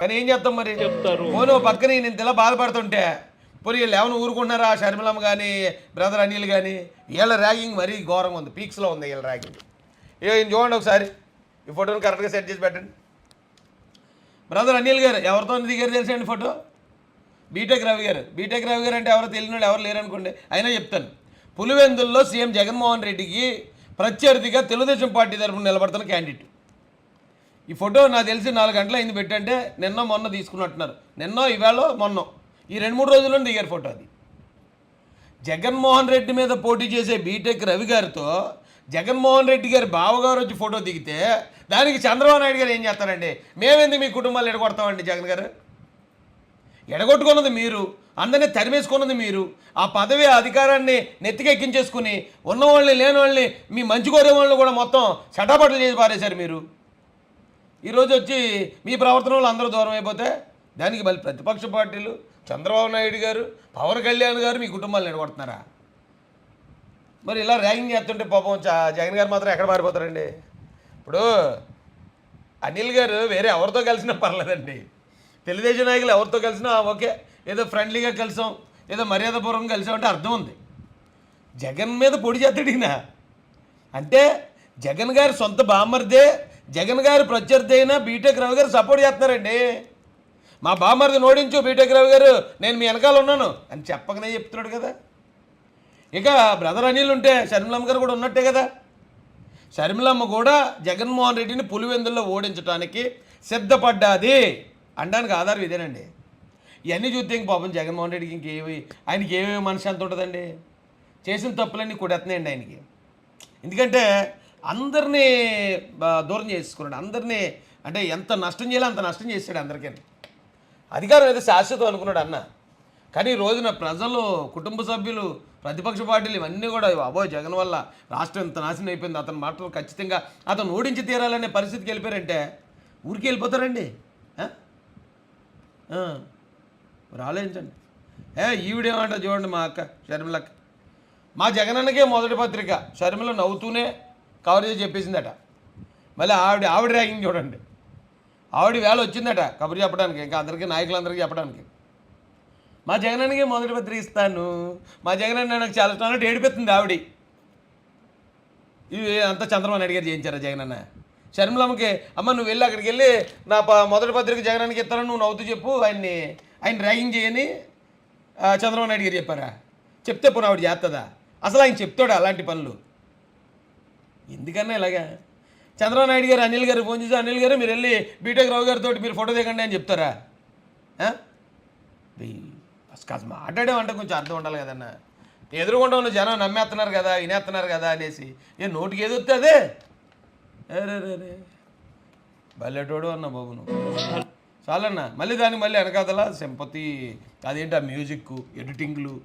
కానీ ఏం చేస్తాం మరి? చెప్తారు. పోను పక్కన నేను ఇలా బాధపడుతుంటే పోనీ వీళ్ళు ఏమైనా ఊరుకుంటున్నారా? షర్మిలమ్మ కానీ బ్రదర్ అనిల్ కానీ వీళ్ళ ర్యాగింగ్ మరీ ఘోరంగా ఉంది పీక్స్లో ఉంది వీళ్ళ ర్యాగింగ్. ఏ చూడండి ఒకసారి. ఈ ఫోటోని కరెక్ట్గా సెట్ చేసి పెట్టండి. బ్రదర్ అనిల్ గారు ఎవరితో దిగారు తెలుసండి ఫోటో. బీటెక్ రవి గారు. బీటెక్ రవి గారు అంటే ఎవరో తెలియని వాళ్ళు ఎవరు లేరనుకోండి అయినా చెప్తాను. పులివెందుల్లో సీఎం జగన్మోహన్ రెడ్డికి ప్రత్యర్థిగా తెలుగుదేశం పార్టీ తరఫున నిలబడుతున్న క్యాండిడేట్ ఈ ఫోటో నాకు తెలిసి నాలుగు గంటలు అయింది పెట్టంటే నిన్న మొన్న తీసుకున్నట్టున్నారు. నిన్న ఈవేళ మొన్న. ఈ రెండు మూడు రోజుల్లో దిగారు ఫోటో అది. జగన్మోహన్ రెడ్డి మీద పోటీ చేసే బీటెక్ రవి గారితో జగన్మోహన్ రెడ్డి గారి బావగారు వచ్చి ఫోటో దిగితే దానికి చంద్రబాబు నాయుడు గారు ఏం చేస్తారండి? మేమెందుకు మీ కుటుంబాలు ఎడగొడతామండి జగన్ గారు? ఎడగొట్టుకున్నది మీరు అందరినీ తరిమేసుకున్నది మీరు ఆ పదవి అధికారాన్ని నెత్తికెక్కించేసుకుని ఉన్నవాళ్ళని లేని వాళ్ళని మీ మంచి కోరే వాళ్ళని కూడా మొత్తం చటాపట్లు చేసి పారేశారు మీరు. ఈరోజు వచ్చి మీ ప్రవర్తన అందరూ దూరం అయిపోతే దానికి మళ్ళీ ప్రతిపక్ష పార్టీలు చంద్రబాబు నాయుడు గారు పవన్ కళ్యాణ్ గారు మీ కుటుంబాలు నిలబడుతున్నారా? మరి ఇలా ర్యాగింగ్ చేస్తుంటే పాపం జగన్ గారు మాత్రం ఎక్కడ మారిపోతారండి? ఇప్పుడు అనిల్ గారు వేరే ఎవరితో కలిసినా పర్లేదండి. తెలుగుదేశం నాయకులు ఎవరితో కలిసినా ఓకే ఏదో ఫ్రెండ్లీగా కలిసాం ఏదో మర్యాదపూర్వకంగా కలిసాం అంటే అర్థం ఉంది. జగన్ మీద పొడి చేస్తాడు ఈయన. అంటే జగన్ గారి సొంత బామ్మర్దే జగన్ గారి ప్రత్యర్థి అయినా బీటెక్ రవి గారు సపోర్ట్ చేస్తున్నారండి. మా బామ్మర్ది నోడించు బీటెక్ రవి గారు నేను మీ వెనకాల ఉన్నాను అని చెప్పకనే చెప్తున్నాడు కదా. ఇక బ్రదర్ అనిల్ ఉంటే షర్మిలమ్మ గారు కూడా ఉన్నట్టే కదా. షర్మిలమ్మ కూడా జగన్మోహన్ రెడ్డిని పులివెందుల్లో ఓడించడానికి సిద్ధపడ్డాది అనడానికి ఆధారం ఇదేనండి. ఇవన్నీ చూస్తే ఇంక పాపం జగన్మోహన్ రెడ్డికి ఇంకేవి ఆయనకి ఏమేమి మనశ్శాంతి ఉంటుందండి? చేసిన తప్పులన్నీ కొడేస్తున్నాయండి ఆయనకి. ఎందుకంటే అందరినీ బా- దూరం చేసుకున్నాడు. అందరినీ అంటే ఎంత నష్టం చేయాలో అంత నష్టం చేశాడు అందరికీ. అధికారం ఏదో శాశ్వతం అనుకున్నాడు అన్న. కానీ ఈ రోజున ప్రజలు కుటుంబ సభ్యులు ప్రతిపక్ష పార్టీలు ఇవన్నీ కూడా అబోయ్ జగన్ వల్ల రాష్ట్రం ఇంత నాశనం అయిపోయింది. అతని మాటలు ఖచ్చితంగా అతను ఓడించి తీరాలనే పరిస్థితికి వెళ్ళిపోయారంటే ఊరికి వెళ్ళిపోతారండి. రాలేంచండి ఏ ఈవిడేమంట చూడండి మా అక్క షర్మిలక్క. మా జగనన్నకే మొదటి పత్రిక. షర్మిల నవ్వుతూనే కవర్ చేసి చెప్పేసిందట. మళ్ళీ ఆవిడ ఆవిడ ర్యాగింగ్ చూడండి. ఆవిడ వేళ వచ్చిందట కబురు చెప్పడానికి ఇంకా అందరికీ నాయకులందరికీ చెప్పడానికి. మా జగనన్నకే మొదటి పత్రి ఇస్తాను. మా జగనన్న నాకు చాలా ఇష్టం ఏడిపెత్తుంది ఆవిడ. ఇవి అంతా చంద్రబాబు నాయుడు గారు చేయించారా జగనన్న? షర్మిలమ్మకి అమ్మ నువ్వు వెళ్ళి అక్కడికి వెళ్ళి నా ప- మొదటి పత్రిక జగనానికి ఇస్తాను నువ్వు నవ్వుతూ చెప్పు. ఆయన్ని ఆయన ర్యాగింగ్ చేయని చంద్రబాబు నాయుడు గారు చెప్పారా? చెప్తే పోనీ ఆవిడ చేస్తుందా అసలు ఆయన చెప్తాడు అలాంటి పనులు? ఎందుకన్నా ఇలాగా? చంద్రబాబు నాయుడు గారు అనిల్ గారు ఫోన్ చేసి అనిల్ గారు మీరు వెళ్ళి బీటెక్ రావు గారితో మీరు ఫోటో దిగండి అని చెప్తారా? ఆ? కాస్త కొంచెం అర్థం ఉండాలి కదన్నా. ఎదురుకుండా ఉన్న జనం నమ్మేస్తున్నారు కదా వినేస్తున్నారు కదా అనేసి. ఏ నోటికి ఏది వస్తే అదే? అరే రే బల్లెటోడు అన్న బాబు నువ్వు. చాలన్నా మళ్ళీ దానికి మళ్ళీ వెనకాదల సింపతి అదేంటి ఆ మ్యూజిక్ ఎడిటింగ్లు.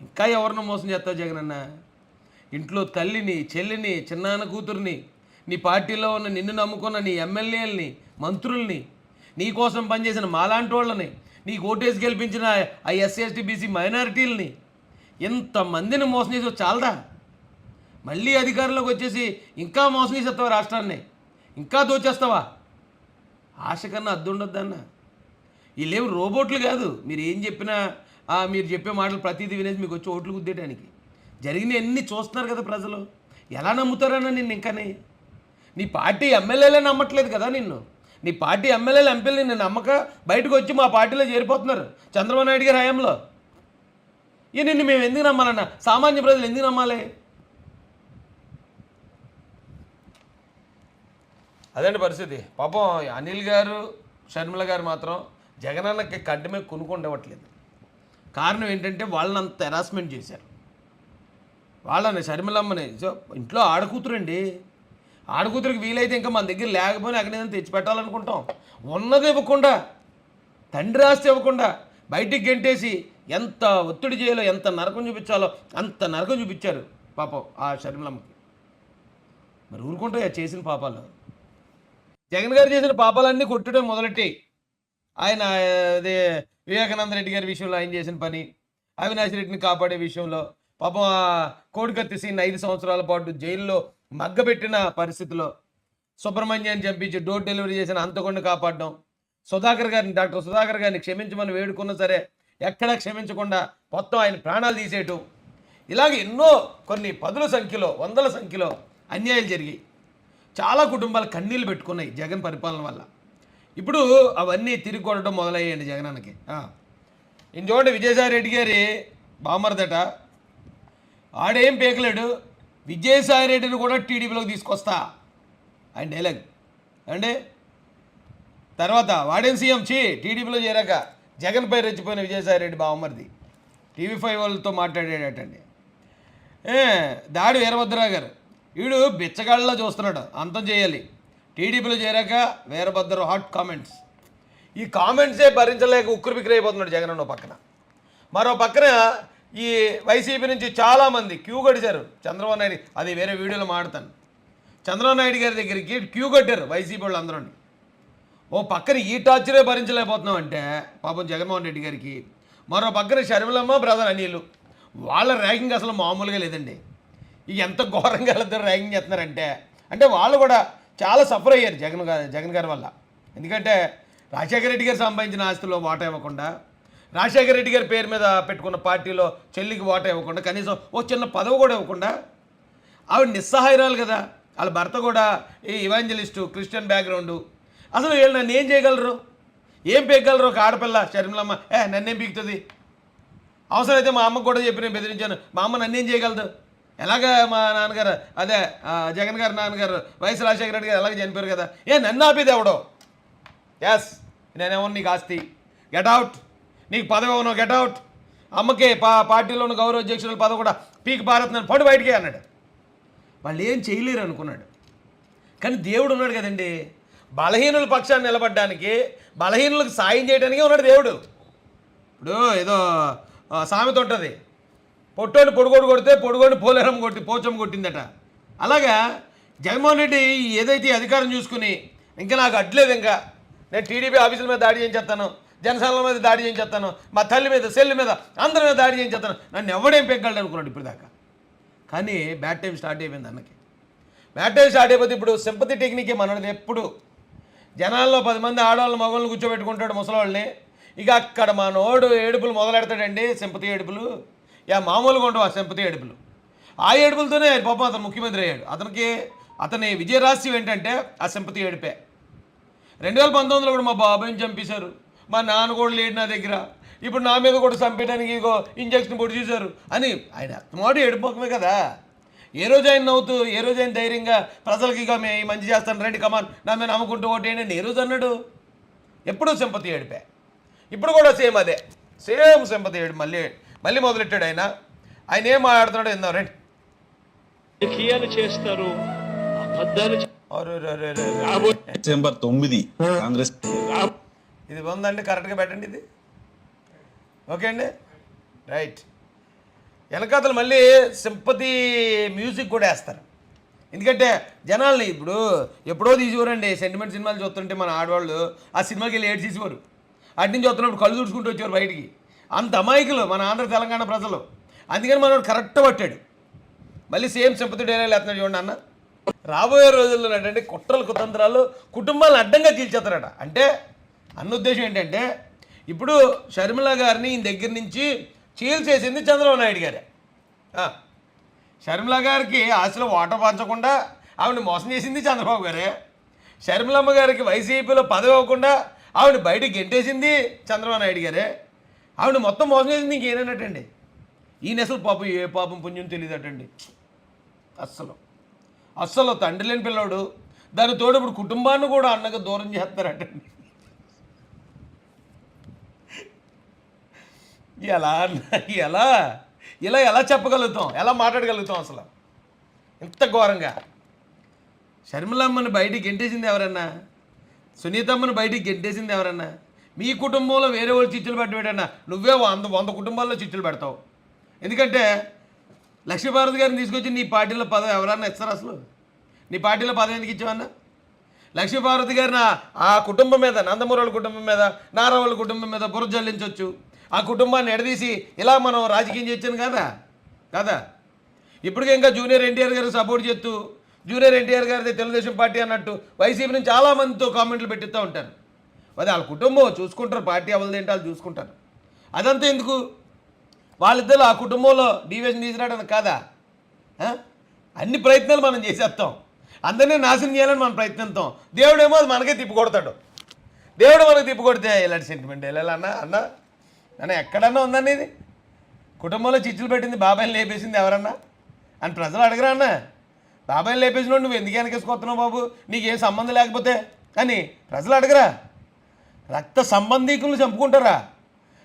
ఇంకా ఎవరిని మోసం చేస్తావు జగనన్న? ఇంట్లో తల్లిని చెల్లిని చిన్నాన్న కూతుర్ని నీ పార్టీలో ఉన్న నిన్ను నమ్ముకున్న నీ ఎమ్మెల్యేలని మంత్రుల్ని నీ కోసం పనిచేసిన మాలాంటి వాళ్ళని నీ ఓటేసి గెలిపించిన ఆ ఎస్సీ బీసీ మైనారిటీలని ఇంతమందిని మోసం చేసి చాలదా మళ్ళీ అధికారంలోకి వచ్చేసి ఇంకా మోసం చేసేస్తావా రాష్ట్రాన్ని? ఇంకా దోచేస్తావా? ఆశ కన్నా అద్దు ఉండొద్దన్న వీళ్ళేం రోబోట్లు కాదు. మీరు ఏం చెప్పినా మీరు చెప్పే మాటలు ప్రతిదీ వినేసి మీకు వచ్చి ఓట్లు గుద్దేయడానికి జరిగినవన్నీ చూస్తున్నారు కదా ప్రజలు? ఎలా నమ్ముతారన్న నిన్ను ఇంకానే? నీ పార్టీ ఎమ్మెల్యేలే నమ్మట్లేదు కదా నిన్ను? నీ పార్టీ ఎమ్మెల్యేలు ఎంపీలు నిన్ను నమ్మక బయటకు వచ్చి మా పార్టీలో చేరిపోతున్నారు చంద్రబాబు నాయుడు గారి హయాంలో. ఇక నిన్ను మేము ఎందుకు నమ్మాలన్న? సామాన్య ప్రజలు ఎందుకు నమ్మాలి? అదండి పరిస్థితి? పాపం అనిల్ గారు షర్మిల గారు మాత్రం జగనన్నకి కంటి మీద కొనుక్కుండవట్లేదు కారణం ఏంటంటే వాళ్ళని అంత హెరాస్మెంట్ చేశారు. వాళ్ళని షర్మిలమ్మని ఇంట్లో ఆడకూతురండి. ఆడకూతురికి వీలైతే ఇంకా మన దగ్గర లేకపోయినా తెచ్చి తెచ్చిపెట్టాలనుకుంటాం ఉన్నది ఇవ్వకుండా తండ్రి ఆస్తి ఇవ్వకుండా బయటికి గెంటేసి ఎంత ఒత్తిడి చేయాలో ఎంత నరకం చూపించాలో అంత నరకం చూపించారు పాపం ఆ షర్మిలమ్మకి మరి ఊరుకుంటాయా చేసిన పాపాలు? జగన్ గారు చేసిన పాపాలన్నీ కొట్టడం మొదలెట్టి ఆయన అదే వివేకానంద రెడ్డి గారి విషయంలో ఆయన చేసిన పని అవినాష్ రెడ్డిని కాపాడే విషయంలో పాపం కోడికత్తి సీన్ ఐదు సంవత్సరాల పాటు జైల్లో మగ్గబెట్టిన పరిస్థితిలో సుబ్రహ్మణ్యాన్ని చంపించి డోర్ డెలివరీ చేసిన అంతకుండా కాపాడడం. సుధాకర్ గారిని డాక్టర్ సుధాకర్ గారిని క్షమించమని వేడుకున్నా సరే ఎక్కడా క్షమించకుండా మొత్తం ఆయన ప్రాణాలు తీసేయటం. ఇలాగ ఎన్నో కొన్ని పదుల సంఖ్యలో వందల సంఖ్యలో అన్యాయాలు జరిగాయి. చాలా కుటుంబాలు కన్నీళ్ళు పెట్టుకున్నాయి జగన్ పరిపాలన వల్ల. ఇప్పుడు అవన్నీ తిరిగి కొట్టడం మొదలయ్యాయండి జగనానికి ఆ. చూడండి విజయసాయి రెడ్డి గారి బామర్దట ఆడేం పేకలేడు. విజయసాయి రెడ్డిని కూడా టీడీపీలోకి తీసుకొస్తా. ఆయన డైలాగ్. అండి తర్వాత వాడేం సీఎం? చీ టీడీపీలో చేరాక జగన్పై రెచ్చిపోయిన విజయసాయి రెడ్డి బావమరిది టీవీ ఫైవ్ వాళ్ళతో మాట్లాడేటండి దాడి వీరభద్రరావు గారు. వీడు బిచ్చగాళ్ళలో చూస్తున్నాడు. అంతం చేయాలి. టీడీపీలో చేరాక వీరభద్ర హాట్ కామెంట్స్. ఈ కామెంట్సే భరించలేక ఉక్కురు బిక్కిరి అయిపోతున్నాడు జగన్ పక్కన. మరో పక్కన ఈ వైసీపీ నుంచి చాలామంది క్యూ కట్టారు. చంద్రబాబు నాయుడు అది వేరే వీడియోలో మాడతాను చంద్రబాబు నాయుడు గారి దగ్గరికి క్యూ కట్టారు వైసీపీ వాళ్ళు అందరూ ఓ పక్కన ఈ టార్చరే భరించలేకపోతున్నాం అంటే పాపం జగన్మోహన్ రెడ్డి గారికి. మరో పక్కన షర్మిలమ్మ బ్రదర్ అనిలు. వాళ్ళ ర్యాగింగ్ అసలు మామూలుగా లేదండి. ఇక ఎంత ఘోరంగా ఇద్దరు ర్యాగింగ్ చేస్తున్నారంటే అంటే వాళ్ళు కూడా చాలా సఫర్ అయ్యారు జగన్ గారు జగన్ గారి వల్ల. ఎందుకంటే రాజశేఖర రెడ్డి గారు సంపాదించిన ఆస్తిలో వాటా ఇవ్వకుండా రాజశేఖర రెడ్డి గారి పేరు మీద పెట్టుకున్న పార్టీలో చెల్లికి ఓట ఇవ్వకుండా కనీసం ఓ చిన్న పదవి కూడా ఇవ్వకుండా ఆవిడ నిస్సహాయరాలు కదా. వాళ్ళ భర్త కూడా ఈ ఇవాంజలిస్టు క్రిస్టియన్ బ్యాక్గ్రౌండు అసలు వీళ్ళు నన్ను ఏం చేయగలరు? ఏం పీకగలరు ఒక ఆడపిల్ల? షర్మిలమ్మ ఏ నన్నేం పీకుతుంది? అవసరమైతే మా అమ్మకు కూడా చెప్పి నేను బెదిరించాను. మా అమ్మ నన్నేం చేయగలదు? ఎలాగ మా నాన్నగారు? అదే జగన్ గారు నాన్నగారు వైఎస్ రాజశేఖర రెడ్డి గారు ఎలాగ చనిపోయారు కదా? ఏ నన్ను ఆపేది ఎవడో? ఎస్ నేనేమో నీకు ఆస్తి. గెట్ అవుట్ నీకు పదవి ఇవ్వను గెట్అవుట్ అమ్మకే పా పార్టీలో ఉన్న గౌరవ అధ్యక్షుల పదవి కూడా. పీక్ భారత్ నన్ను పడు బయటికి అన్నాడు. వాళ్ళు ఏం చేయలేరు అనుకున్నాడు. కానీ దేవుడు ఉన్నాడు కదండి. బలహీనుల పక్షాన్ని నిలబడడానికి బలహీనులకు సాయం చేయడానికే ఉన్నాడు దేవుడు. ఇప్పుడు ఏదో సామెత ఉంటుంది. పొట్టోని పొడుగోడు కొడితే పొడుగోని పోలేరం కొట్టి పోచం కొట్టిందట. అలాగా జగన్మోహన్ రెడ్డి ఏదైతే ఈ అధికారం చూసుకుని ఇంకా నాకు అడ్లేదు ఇంకా. నేను టీడీపీ ఆఫీసుల మీద దాడి చేయించేస్తాను. జనసేనల మీద దాడి చేయించేస్తాను మా తల్లి మీద సెల్లి మీద అందరి మీద దాడి చేయించేస్తాను. నన్ను ఎవడేం పెగ్గలడు అనుకున్నాడు ఇప్పుడు దాకా. కానీ బ్యాట్ టైం స్టార్ట్ అయిపోయింది అన్నకి. బ్యాట్ టైం స్టార్ట్ అయిపోతే ఇప్పుడు సింపతి టెక్నిక్ మనది ఎప్పుడు. జనాల్లో పది మంది ఆడవాళ్ళని మగవాళ్ళని కూర్చోబెట్టుకుంటాడు ముసలోళ్ళని. ఇక అక్కడ మా నోడు ఏడుపులు మొదలెడతాడండి సింపతి ఏడుపులు. యా మామూలుగా ఉండవు ఆ సింపతి ఏడుపులు. ఆ ఏడుపులతోనే పాపం అతను ముఖ్యమంత్రి అయ్యాడు. అతనికి అతని విజయరహస్యం ఏంటంటే ఆ సింపతి ఏడిపే. రెండు వేల పంతొమ్మిదిలో కూడా మా బాబాయ్ని చంపేశారు. మా నాన్న కూడా లేడు నా దగ్గర. ఇప్పుడు నా మీద కూడా చంపేయడానికి ఇగో ఇంజక్షన్ పొడి చేశారు. అని ఆయన అత్తమాట ఏడిపోకమే కదా. ఏ రోజు ఆయన నవ్వుతూ ఏ రోజు ఆయన ధైర్యంగా ప్రజలకి ఇక మేము ఈ మంచి చేస్తాను రండి కమాన్ నా మీద నమ్ముకుంటూ ఓటేయండి అని ఏ రోజు అన్నాడు? ఎప్పుడూ సింపతి ఏడిపే. ఇప్పుడు కూడా సేమ్ అదే. సేమ్ సింపతి ఏడు మళ్ళీ మళ్ళీ మొదలెట్టాడు ఆయన. ఆయన ఏం మాట్లాడుతున్నాడో ఎందాం రండి. చేస్తారు డిసెంబర్ తొమ్మిది కాంగ్రెస్ ఇది ఉందండి కరెక్ట్గా పెట్టండి ఇది. ఓకే అండి? రైట్. వెనకాతలు మళ్ళీ సింపతి మ్యూజిక్ కూడా వేస్తారు. ఎందుకంటే జనాల్ని ఇప్పుడు ఎప్పుడో తీసేవారండి సెంటిమెంట్ సినిమాలు చూస్తుంటే మన ఆడవాళ్ళు ఆ సినిమాకి వెళ్ళి ఏడు తీసేవారు అటు నుంచి వస్తున్నప్పుడు కళ్ళు తుడుచుకుంటూ వచ్చేవారు బయటికి. అంత అమాయకులు మన ఆంధ్ర తెలంగాణ ప్రజలు. అందుకని మనోడు కరెక్ట్ పట్టాడు. మళ్ళీ సేమ్ సింపతి డైలాగ్ వేస్తున్నాడు చూడండి అన్న. రాబోయే రోజుల్లో ఏంటంటే కుట్రలు కుతంత్రాలు కుటుంబాలను అడ్డంగా తీల్చేస్తారట. అంటే అన్న ఉద్దేశం ఏంటంటే ఇప్పుడు షర్మిల గారిని ఈయన దగ్గర నుంచి చీల్చేసింది చంద్రబాబు నాయుడు గారే. షర్మిల గారికి ఆశలో ఓట పంచకుండా ఆవిడని మోసం చేసింది చంద్రబాబు గారే. షర్మిలమ్మ గారికి వైసీపీలో పదవి అవ్వకుండా ఆవిడ బయటకు గెంటేసింది చంద్రబాబు నాయుడు గారే. ఆవిడ మొత్తం మోసం చేసింది ఇంకేనట్టండి ఈయన అసలు పాపం ఏ పాపం పుణ్యం తెలియదటండి అస్సలు. అస్సలు తండ్రి లేని పిల్లోడు. దాని తోడు ఇప్పుడు కుటుంబాన్ని కూడా అన్నగా దూరం చేస్తారటండి. ఎలా ఎలా ఇలా ఎలా చెప్పగలుగుతాం? ఎలా మాట్లాడగలుగుతాం అసలు? ఇంత ఘోరంగా. షర్మిలమ్మని బయటికి గెంటేసింది ఎవరన్నా? సునీతమ్మని బయటికి గెంటేసింది ఎవరన్నా? మీ కుటుంబంలో వేరే వాళ్ళు చిచ్చులు పెట్టాడన్నా నువ్వే వంద వంద కుటుంబాల్లో చిచ్చులు పెడతావు. ఎందుకంటే లక్ష్మీభారతి గారిని తీసుకొచ్చి నీ పార్టీలో పదవి ఎవరన్నా ఇస్తారు అసలు? నీ పార్టీలో పదవి ఎందుకు ఇచ్చావన్నా? లక్ష్మీభారతి గారిని ఆ- కుటుంబం మీద నందమూరుల కుటుంబం మీద నారావాళ్ళ కుటుంబం మీద బుర్ర జల్లించవచ్చు ఆ కుటుంబాన్ని ఎడదీసి ఇలా మనం రాజకీయం చేయొచ్చాను కదా? కదా? ఇప్పటికే ఇంకా జూనియర్ ఎన్టీఆర్ గారు సపోర్ట్ చేస్తూ జూనియర్ ఎన్టీఆర్ గారిది తెలుగుదేశం పార్టీ అన్నట్టు వైసీపీ నుంచి చాలామందితో కామెంట్లు పెట్టిస్తూ ఉంటారు. అది వాళ్ళ కుటుంబం చూసుకుంటారు పార్టీ ఎవరిది ఏంటో వాళ్ళు చూసుకుంటారు. అదంతా ఎందుకు? వాళ్ళిద్దరు ఆ కుటుంబంలో డివిజన్ తీసినాడని కాదా? అన్ని ప్రయత్నాలు మనం చేసేస్తాం. అందరినీ నాశనం చేయాలని మనం ప్రయత్నిస్తాం. దేవుడేమో అది మనకే తిప్పి కొడతాడు. దేవుడు మనకి తిప్పి కొడితే ఇలాంటి సెంటిమెంట్ వెళ్ళాలన్నా అన్న. నన్ను ఎక్కడన్నా ఉందండి ఇది? కుటుంబంలో చిచ్చులు పెట్టింది బాబాయిని లేపేసింది ఎవరన్నా? అని ప్రజలు అడగరా అన్న? బాబాయిని లేపేసినోడు నువ్వు ఎందుకు వెనకేసుకొస్తున్నావు బాబు? నీకేం సంబంధం లేకపోతే? అని ప్రజలు అడగరా? రక్త సంబంధీకులను చంపుకుంటారా?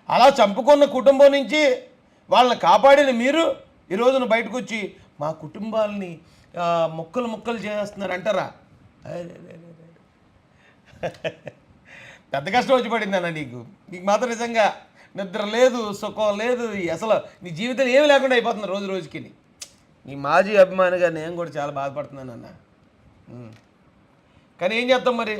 అలా చంపుకున్న కుటుంబం నుంచి వాళ్ళని కాపాడిన మీరు ఈ రోజున బయటకు వచ్చి మా కుటుంబాలని ముక్కలు ముక్కలు చేస్తున్నారు అంటారా పెద్ద కష్టం వచ్చి పడిందన్న నీకు. నీకు మాత్రం నిజంగా నిద్ర లేదు సుఖం లేదు అసలు నీ జీవితం ఏమీ లేకుండా అయిపోతుంది రోజు రోజుకి. నీ మాజీ అభిమానిగా నేను కూడా చాలా బాధపడుతున్నాను అన్న కానీ ఏం చేస్తాం మరి?